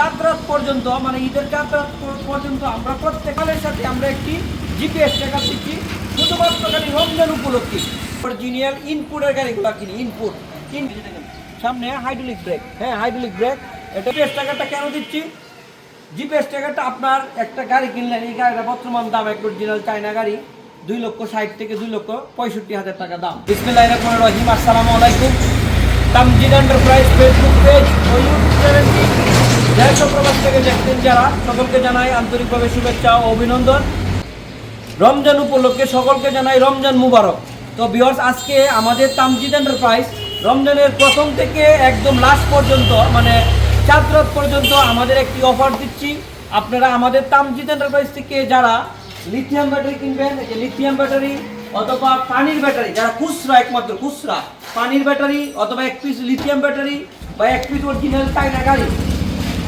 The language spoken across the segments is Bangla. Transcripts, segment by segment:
চাঁদ রাত পর্যন্ত মানে ঈদের চাঁদ রাত পর্যন্ত আমরা প্রত্যেকের সাথে আমরা একটি জিপিএস টাকা দিচ্ছি। শুধুমাত্র খালি রমজান উপলক্ষে। অরিজিনাল ইনপুটের গাড়িগুলো কিনি ইনপুট সামনে হাইড্রোলিক ব্রেক হ্যাঁ হাইড্রোলিক ব্রেক এটা জিপিএস টাকাটা কেন দিচ্ছি? জিপিএস টাকাটা আপনার একটা গাড়ি কিনলেন, এই গাড়িটা বর্তমান দাম এক অরিজিনাল চায়না গাড়ি, দুই লক্ষ ষাট থেকে দুই লক্ষ পঁয়ষট্টি হাজার টাকা দাম। বিসমিল্লাহ রহমান রহিম। আসসালামু আলাইকুম। তামজিদ এন্টারপ্রাইজ ফেসবুক পেজ যারা, সকলকে জানাই আন্তরিকভাবে শুভেচ্ছা ও অভিনন্দন। রমজান উপলক্ষে সকলকে জানাই রমজান মুবারক। তো বিহর্স আজকে আমাদের তামজিদ এন্টারপ্রাইজ রমজানের প্রথম থেকে একদম লাস্ট পর্যন্ত মানে চাঁদ রাত পর্যন্ত আমাদের একটি অফার দিচ্ছি। আপনারা আমাদের তামজিদ এন্টারপ্রাইজ থেকে যারা লিথিয়াম ব্যাটারি কিনবেন যে লিথিয়াম ব্যাটারি অথবা পানির ব্যাটারি যারা খুচরা, একমাত্র খুচরা, পানির ব্যাটারি অথবা এক পিস লিথিয়াম ব্যাটারি বা এক পিস অরিজিনাল চাইনা গাড়ি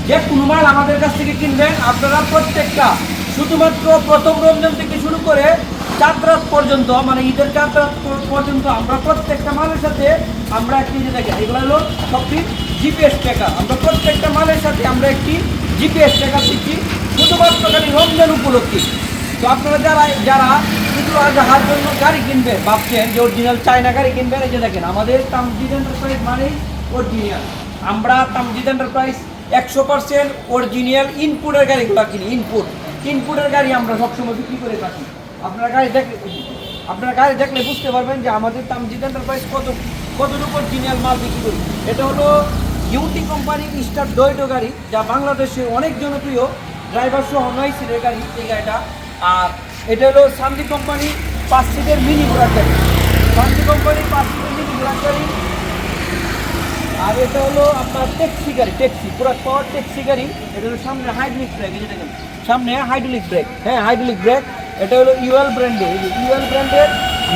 যে কোনো মাল আমাদের কাছ থেকে কিনবেন, আপনারা প্রত্যেকটা, শুধুমাত্র প্রথম রমজান থেকে শুরু করে চাঁদ রাত পর্যন্ত মানে ঈদের চাঁদ রাত পর্যন্ত আমরা প্রত্যেকটা মালের সাথে আমরা একটি যে দেখেন, এগুলো হলো সবটি জিপিএস ট্র্যাকার আমরা প্রত্যেকটা মালের সাথে আমরা একটি জিপিএস ট্র্যাকার দিচ্ছি, শুধুমাত্র খালি রমজান উপলক্ষে। তো আপনারা যারা যারা ঈদুল আজহার জন্য গাড়ি কিনবেন, ভাবছেন যে অরিজিনাল চায়না গাড়ি কিনবেন, এই যে দেখেন, আমাদের তামজিদ এন্টারপ্রাইজ মানেই অরিজিনাল আমরা তামজিদ এন্টারপ্রাইজ একশো পার্সেন্ট অরিজিনাল ইনপুটের গাড়িগুলো কিনি ইনপুট ইনপুটের গাড়ি আমরা সবসময় বিক্রি করে থাকি। আপনার গাড়ি দেখলে আপনার গাড়ি দেখলে বুঝতে পারবেন যে আমাদের তামজিদ এন্টারপ্রাইজ কত কতটুকু অরিজিনাল মাল বিক্রি করি। এটা হলো ইউটি কোম্পানির স্টার ডয়টো গাড়ি, যা বাংলাদেশে অনেক জনপ্রিয়। ড্রাইভার সহ নয় সিটের গাড়ি এই গাড়িটা। আর এটা হলো শান্তি কোম্পানি পাঁচ সিটের মিনি ঘোড়ার গাড়ি শান্তি কোম্পানির পাঁচ সিটের মিনি ঘোড়ার গাড়ি এটা হলো আপনার ট্যাক্সি গাড়ি ট্যাক্সি পুরো পাওয়ার ট্যাক্সি গাড়ি। এটা হলো সামনে হাইড্রোলিক ব্রেক যে সামনে হাইড্রোলিক ব্রেক হ্যাঁ হাইড্রোলিক ব্রেক এটা হলো ইউএল ব্র্যান্ডের ইউএল ব্র্যান্ডের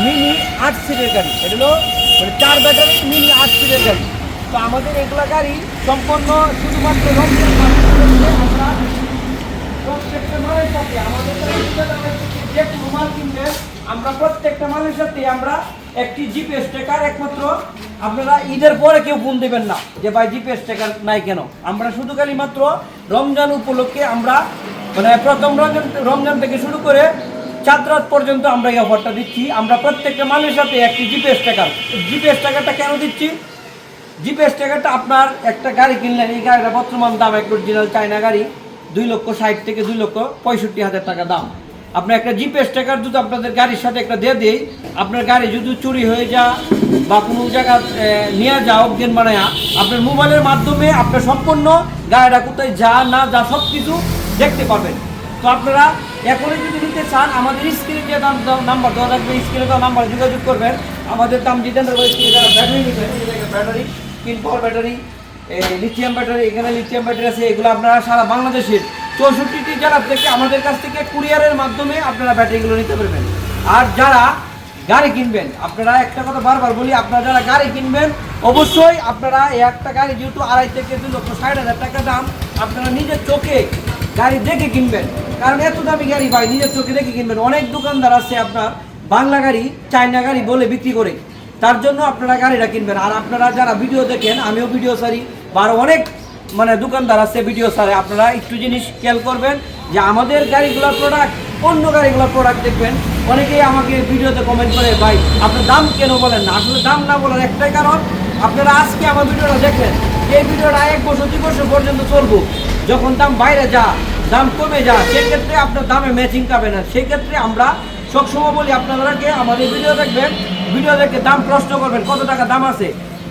মিনি আট সিটের গাড়ি। এটা হলো মানে চার ব্যাটারি মিনি আট সিটের গাড়ি। তো আমাদের এগুলা গাড়ি সম্পূর্ণ শুধুমাত্র আমাদের যে কোনো মাল আমরা প্রত্যেকটা মালের সাথে আমরা একটি জিপিএস ট্রেকার একমাত্র আপনারা ঈদের পরে কেউ ফোন দেবেন না যে, ভাই জিপিএস ট্রেকার নাই কেন? আমরা শুধু খালি মাত্র রমজান উপলক্ষে আমরা মানে প্রথম রমজান রমজান থেকে শুরু করে চাঁদ রাত পর্যন্ত আমরা এই অফারটা দিচ্ছি। আমরা প্রত্যেকটা মালের সাথে একটি জিপিএস ট্রেকার জিপিএস ট্রেকারটা কেন দিচ্ছি? জিপিএস ট্র্যাকারটা আপনার একটা গাড়ি কিনলেন, এই গাড়িটা বর্তমান দাম এক অরিজিনাল চায়না গাড়ি, দুই লক্ষ ষাট থেকে দুই লক্ষ পঁয়ষট্টি হাজার টাকা দাম। আপনার একটা জিপিএস ট্র্যাকার যদি আপনাদের গাড়ির সাথে একটা দিয়ে দিই, আপনার গাড়ি যদি চুরি হয়ে যা বা কোনো জায়গা নিয়ে যাও অজ্ঞান বানায়া, আপনার মোবাইলের মাধ্যমে আপনার সম্পূর্ণ গাড়িটা কোথায় যা, না যা সব কিছু দেখতে পাবেন। তো আপনারা এখনই যদি নিতে চান, আমাদের স্ক্রিনে যে দাম নাম্বার দেওয়া থাকবে, স্ক্রিনে দেওয়া নাম্বার যোগাযোগ করবেন। আমাদের দাম জিতেন্দ্র ব্যাটারি নেবেন ব্যাটারি তিন পাওয়ার ব্যাটারি লিথিয়াম ব্যাটারি এখানে লিথিয়াম ব্যাটারি আছে, এগুলো আপনারা সারা বাংলাদেশের চৌষট্টিটি জেলা থেকে আমাদের কাছ থেকে কুরিয়ারের মাধ্যমে আপনারা ব্যাটারিগুলো নিতে পারবেন। আর যারা গাড়ি কিনবেন, আপনারা একটা কথা বারবার বলি, আপনারা যারা গাড়ি কিনবেন, অবশ্যই আপনারা এই একটা গাড়ি যেহেতু আড়াই থেকে দুই লক্ষ ষাট হাজার টাকা দাম, আপনারা নিজের চোখে গাড়ি দেখে কিনবেন। কারণ এত দামি গাড়ি ভাই, নিজের চোখে দেখে কিনবেন। অনেক দোকানদার আছে আপনার, বাংলা গাড়ি, চায়না গাড়ি বলে বিক্রি করে। তার জন্য আপনারা গাড়িটা কিনবেন। আর আপনারা যারা ভিডিও দেখেন, আমিও ভিডিও সারি বা অনেক মানে দোকানদার আছে, ভিডিও সারে আপনারা একটু জিনিস খেয়াল করবেন যে আমাদের গাড়িগুলোর প্রোডাক্ট অন্য গাড়িগুলোর প্রোডাক্ট দেখবেন। অনেকেই আমাকে ভিডিওতে কমেন্ট করে, ভাই, আপনার দাম কেন বলেন না? আসলে দাম না বলার একটাই কারণ, আপনারা আজকে আমার ভিডিওটা দেখলেন, এই ভিডিওটা এক বছর, দুই বছর পর্যন্ত চলবো। যখন দাম বাইরে যা, দাম কমে যা, সেক্ষেত্রে আপনার দামে ম্যাচিং পাবে না। সেক্ষেত্রে আমরা সবসময় বলি আপনাদেরকে আমাদের ভিডিও দেখবেন, ভিডিও দেখে দাম প্রশ্ন করবেন, কত টাকা দাম আছে?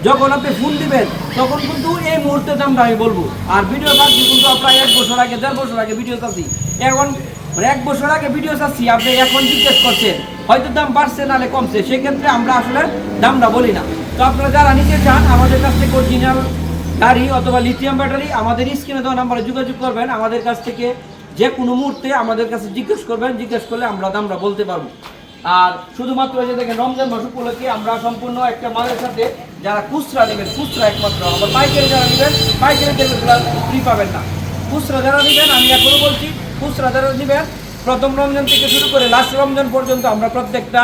যখন আপনি ফোন দিবেন, তখন কিন্তু এই মুহূর্তে দামটা আমি বলব, আর ভিডিও চাচ্ছি কিন্তু আপনার এক বছর আগে, দেড় বছর আগে ভিডিও চাচ্ছি। এখন মানে এক বছর আগে ভিডিও চাচ্ছি, আপনি এখন জিজ্ঞেস করছেন, হয়তো দাম বাড়ছে নাহলে কমছে, সেক্ষেত্রে আমরা আসলে দামটা বলি না। তো আপনারা যারা নিতে চান, আমাদের কাছ থেকে অরিজিনাল গাড়ি অথবা লিথিয়াম ব্যাটারি আমাদের স্ক্রিনে দেওয়া নাম্বারে যোগাযোগ করবেন, আমাদের কাছ থেকে যে কোনো মুহূর্তে আমাদের কাছে জিজ্ঞেস করবেন, জিজ্ঞেস করলে আমরা দামটা বলতে পারব। আর শুধুমাত্র যে দেখেন, রমজান মাস উপলক্ষে আমরা সম্পূর্ণ একটা মালের সাথে যারা খুচরা নেবেন, খুচরা একমাত্র। আবার পাইকারি যারা নেবেন, পাইকারি যেগুলো ফ্রি পাবেন না। খুচরা যারা নেবেন, আমি এখনও বলছি, খুচরা যারা নেবেন, প্রথম রমজান থেকে শুরু করে লাস্ট রমজান পর্যন্ত আমরা প্রত্যেকটা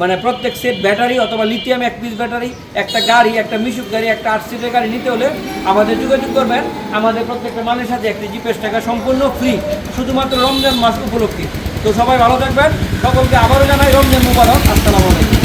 মানে প্রত্যেক সেট ব্যাটারি অথবা লিথিয়াম এক পিস ব্যাটারি একটা গাড়ি, একটা মিশুক গাড়ি, একটা আট সিটের গাড়ি নিতে হলে আমাদের যোগাযোগ করবেন। আমাদের প্রত্যেকটা মালের সাথে একটি জিপিএস টাকা সম্পূর্ণ ফ্রি শুধুমাত্র রমজান মাস উপলক্ষে। তো সবাই ভালো থাকবেন। সকলকে আবারও জানাই রমজান মুবারক। আসসালামু আলাইকুম।